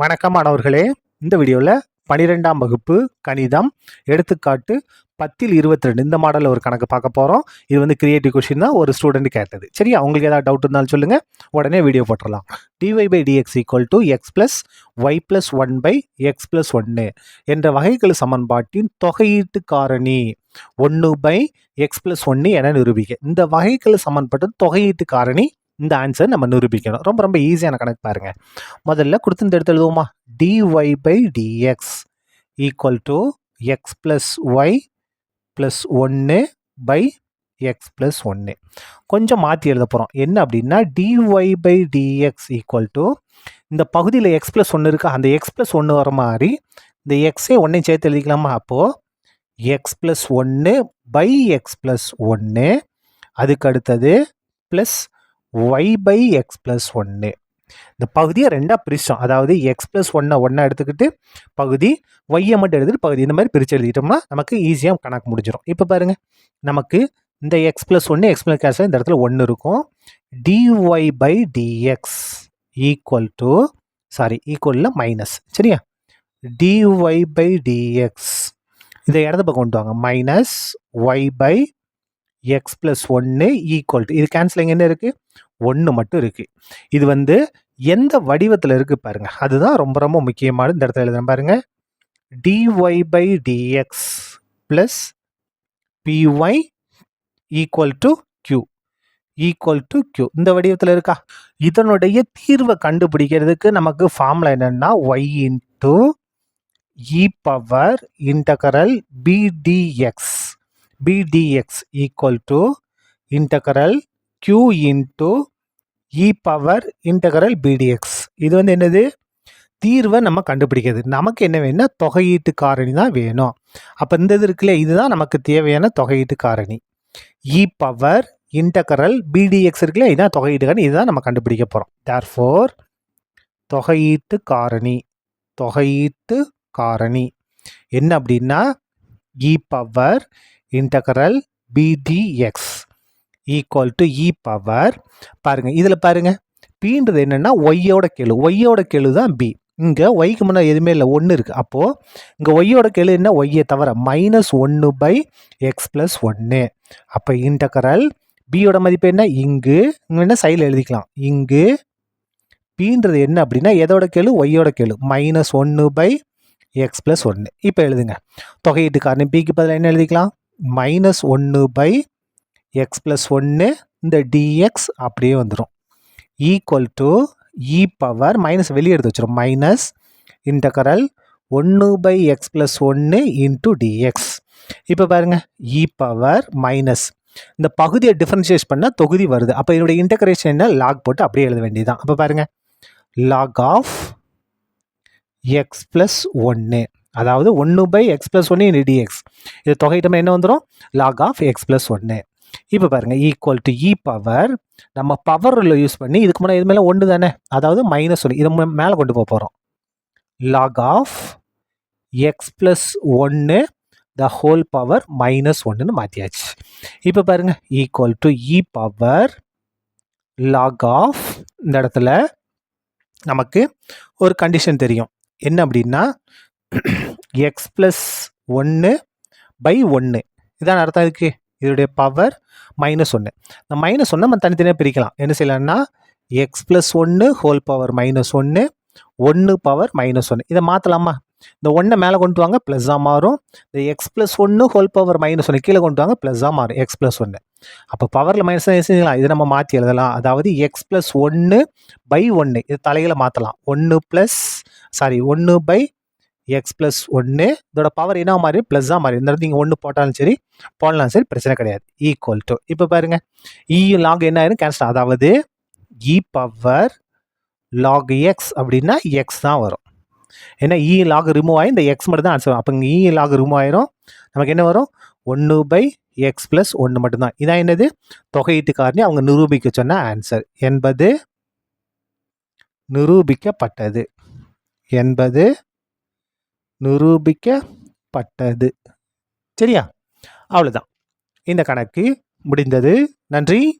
வணக்கம் மாணவர்களே. இந்த வீடியோவில் பனிரெண்டாம் வகுப்பு கணிதம் எடுத்துக்காட்டு பத்தில் இருபத்தி ரெண்டு இந்த மாடலில் ஒரு கணக்கு பார்க்க போகிறோம் இது வந்து கிரியேட்டிவ் கொஷின் தான் ஒரு ஸ்டூடெண்ட் கேட்டது. சரியா? உங்களுக்கு ஏதாவது டவுட் இருந்தாலும் சொல்லுங்கள் உடனே வீடியோ போட்டுடலாம் dy by dx equal to x plus y plus one by x plus ஒன்று என்ற வகைக்கெழு சமன்பாட்டின் தொகையீட்டு காரணி ஒன்று பை எக்ஸ் ப்ளஸ் ஒன்று என நிரூபிக்க. இந்த வகைக்கெழு சமன்பாட்டு தொகையீட்டு காரணி இந்த ஆன்சர் நம்ம நிரூபிக்கணும். ரொம்ப ரொம்ப ஈஸியான கணக்கு பாருங்கள் முதல்ல கொடுத்து இந்த இடத்துல எழுதுவோமா? Dy by dx equal to x plus y plus ஒன்று பை எக்ஸ் ப்ளஸ் ஒன்று கொஞ்சம் மாற்றி எழுத போகிறோம் என்ன அப்படின்னா dy by dx equal to இந்த பகுதியில் எக்ஸ் ப்ளஸ் ஒன்று இருக்கா? அந்த எக்ஸ் ப்ளஸ் ஒன்று வர மாதிரி இந்த எக்ஸே ஒன்றையும் சேர்த்து எழுதிக்கலாமா? அப்போது எக்ஸ் ப்ளஸ் ஒன்று பை எக்ஸ் ப்ளஸ் ஒன்று அதுக்கு அடுத்தது plus y by x plus ஒன்று இந்த பகுதியை ரெண்டாக பிரித்தோம் அதாவது எக்ஸ் ப்ளஸ் ஒன்னை ஒன்றா எடுத்துக்கிட்டு பகுதி ஒய்யை மட்டும் எடுத்துகிட்டு பகுதி இந்த மாதிரி பிரித்து எழுதிட்டோம்னா நமக்கு ஈஸியாக கணக்கு முடிஞ்சிடும் இப்போ பாருங்கள் நமக்கு இந்த எக்ஸ் ப்ளஸ் ஒன்று எக்ஸ் ப்ளஸ் இந்த இடத்துல ஒன்று இருக்கும். Dy by dx equal to sorry ஈக்குவலில் minus சரியா? டிஒய் பை டிஎக்ஸ் இதை இடத்த பக்கம் கொண்டு வாங்க. Minus y by x plus ஒன்று ஈக்குவல் டு இது கேன்சலிங் என்ன இருக்குது ஒன்று மட்டும் இருக்குது இது வந்து எந்த வடிவத்தில் இருக்குது பாருங்கள் அதுதான் ரொம்ப ரொம்ப முக்கியமான இந்த இடத்துல எழுதுறேன் பாருங்கள் dy by dx plus py equal to q equal to q இந்த வடிவத்தில் இருக்கா? இதனுடைய தீர்வை கண்டுபிடிக்கிறதுக்கு நமக்கு ஃபார்முலா என்னென்னா y into e power integral pdx bdx equal to integral q into e power integral bdx இது வந்து என்னது? தீர்வை நம்ம கண்டுபிடிக்கிறது. நமக்கு என்ன வேணும்னா தொகையீட்டு காரணி தான் வேணும். அப்போ இந்த இது இருக்குல்ல இதுதான் நமக்கு தேவையான தொகையீட்டு காரணி. இ பவர் இன்டகரல் பிடிஎக்ஸ் இருக்குல்ல இதுதான் தொகையீட்டு காரணி. இதுதான் நம்ம கண்டுபிடிக்க போகிறோம் தேர் ஃபோர் தொகையீட்டு காரணி. தொகையீட்டு காரணி. என்ன அப்படின்னா e e power integral pdx equal to e power e பாருங்கள் இதில் பாருங்கள் பீன்றது என்னென்னா ஒய்யோட கெழு ஒய்யோட கெழு தான் பி இங்கே ஒய்க்கு முன்னே எதுவுமே இல்லை ஒன்று இருக்குது அப்போது இங்கே ஒய்யோட கெழு என்ன? ஒய்யை தவிர மைனஸ் ஒன்று பை எக்ஸ் ப்ளஸ் ஒன்று அப்போ இன்டகரல் பியோட மதிப்பு என்ன? இங்கு. இங்கே என்ன? சைடில் எழுதிக்கலாம். இங்கு பீன்றது என்ன அப்படின்னா எதோட கெழு ஒய்யோட கெழு மைனஸ் ஒன்று பை எக்ஸ் ப்ளஸ் ஒன்று இப்போ எழுதுங்க. தொகையீட்டு காரணம் பிக்கு பதில் என்ன எழுதிக்கலாம்? மைனஸ் ஒன்று பை எக்ஸ் ப்ளஸ் ஒன்று இந்த டிஎக்ஸ் அப்படியே வந்துடும் equal to e power minus வெளியே எடுத்து வச்சிடும் மைனஸ் இன்டகரல் ஒன்று பை எக்ஸ் ப்ளஸ் ஒன்று இன்ட்டு டிஎக்ஸ் இப்போ பாருங்கள் இ பவர் மைனஸ் இந்த பகுதியை டிஃப்ரென்ஷியேட் பண்ணால் தொகுதி வருது. அப்போ இதனுடைய இன்டகிரேஷன் என்ன? லாக் போட்டு அப்படியே எழுத வேண்டியதுதான். அப்போ பாருங்கள் லாக் ஆஃப் எக்ஸ் ப்ளஸ் ஒன்று அதாவது ஒன்று பை எக்ஸ் ப்ளஸ் ஒன்று இன் டிஎக்ஸ் இது தொகையிட்டமே என்ன வந்துடும் லாக் ஆஃப் எக்ஸ் ப்ளஸ் ஒன்று இப்போ பாருங்கள் equal to e e power நம்ம பவரில் யூஸ் பண்ணி இதுக்கு முன்னாடி இது மேலே ஒன்று தானே? அதாவது மைனஸ் ஒன்று இதை மேலே கொண்டு போக போகிறோம் லாக் ஆஃப் எக்ஸ் ப்ளஸ் ஒன்று த ஹோல் பவர் மைனஸ் ஒன்றுன்னு மாற்றியாச்சு இப்போ பாருங்கள் equal to e e power log of இந்த இடத்துல நமக்கு ஒரு கண்டிஷன் தெரியும். என்ன அப்படின்னா எக்ஸ் ப்ளஸ் ஒன்று பை ஒன்று இதான் அர்த்தம் இருக்கு இதோடைய பவர் மைனஸ் ஒன்று இந்த மைனஸ் ஒன்று நம்ம தனித்தனியாக பிரிக்கலாம். என்ன செய்யலாம்னா எக்ஸ் ப்ளஸ் ஒன்று ஹோல் பவர் மைனஸ் ஒன்று ஒன்று பவர் மைனஸ் ஒன்று இதை மாற்றலாமா இந்த ஒன்றை மேலே கொண்டு வாங்க ப்ளஸ்ஸாக மாறும். இந்த எக்ஸ் ப்ளஸ் ஒன்று ஹோல் பவர் மைனஸ் ஒன்று கீழே கொண்டு வாங்க ப்ளஸ்ஸாக மாறும். எக்ஸ் ப்ளஸ் ஒன்று அப்போ பவரில் மைனஸ் செஞ்சுக்கலாம் இதை நம்ம மாற்றி எழுதலாம். அதாவது எக்ஸ் ப்ளஸ் ஒன்று பை ஒன்று இது தலையில் மாற்றலாம் ஒன்று ப்ளஸ் சாரி ஒன்று பை எக்ஸ் ப்ளஸ் ஒன்று இதோட பவர் என்ன மாதிரி ப்ளஸ்ஸாக மாறி இந்த இடத்துல நீங்கள் ஒன்று போட்டாலும் சரி போடலாம் சரி பிரச்சனை கிடையாது. ஈக்குவல் டு இப்போ பாருங்கள் இ e லாக் என்ன ஆயிரும்? கேன்சல் அதாவது இ பவர் லாக் எக்ஸ் அப்படின்னா எக்ஸ் தான் வரும். ஏன்னா இ லாக் ரிமூவ் ஆகி இந்த எக்ஸ் மட்டும் தான் ஆன்சர் அப்போ இங்கே இ e லாக் ரிமூவ் ஆயிரும். நமக்கு என்ன வரும்? ஒன்று பை எக்ஸ் ப்ளஸ் ஒன்று மட்டும்தான். இதான் என்னது? தொகையீட்டு காரணி அவங்க நிரூபிக்க சொன்ன ஆன்சர் என்பது நிரூபிக்கப்பட்டது. என்பது நிரூபிக்கப்பட்டது. சரியா? அவ்வளோதான் இந்த கணக்கு முடிந்தது. நன்றி.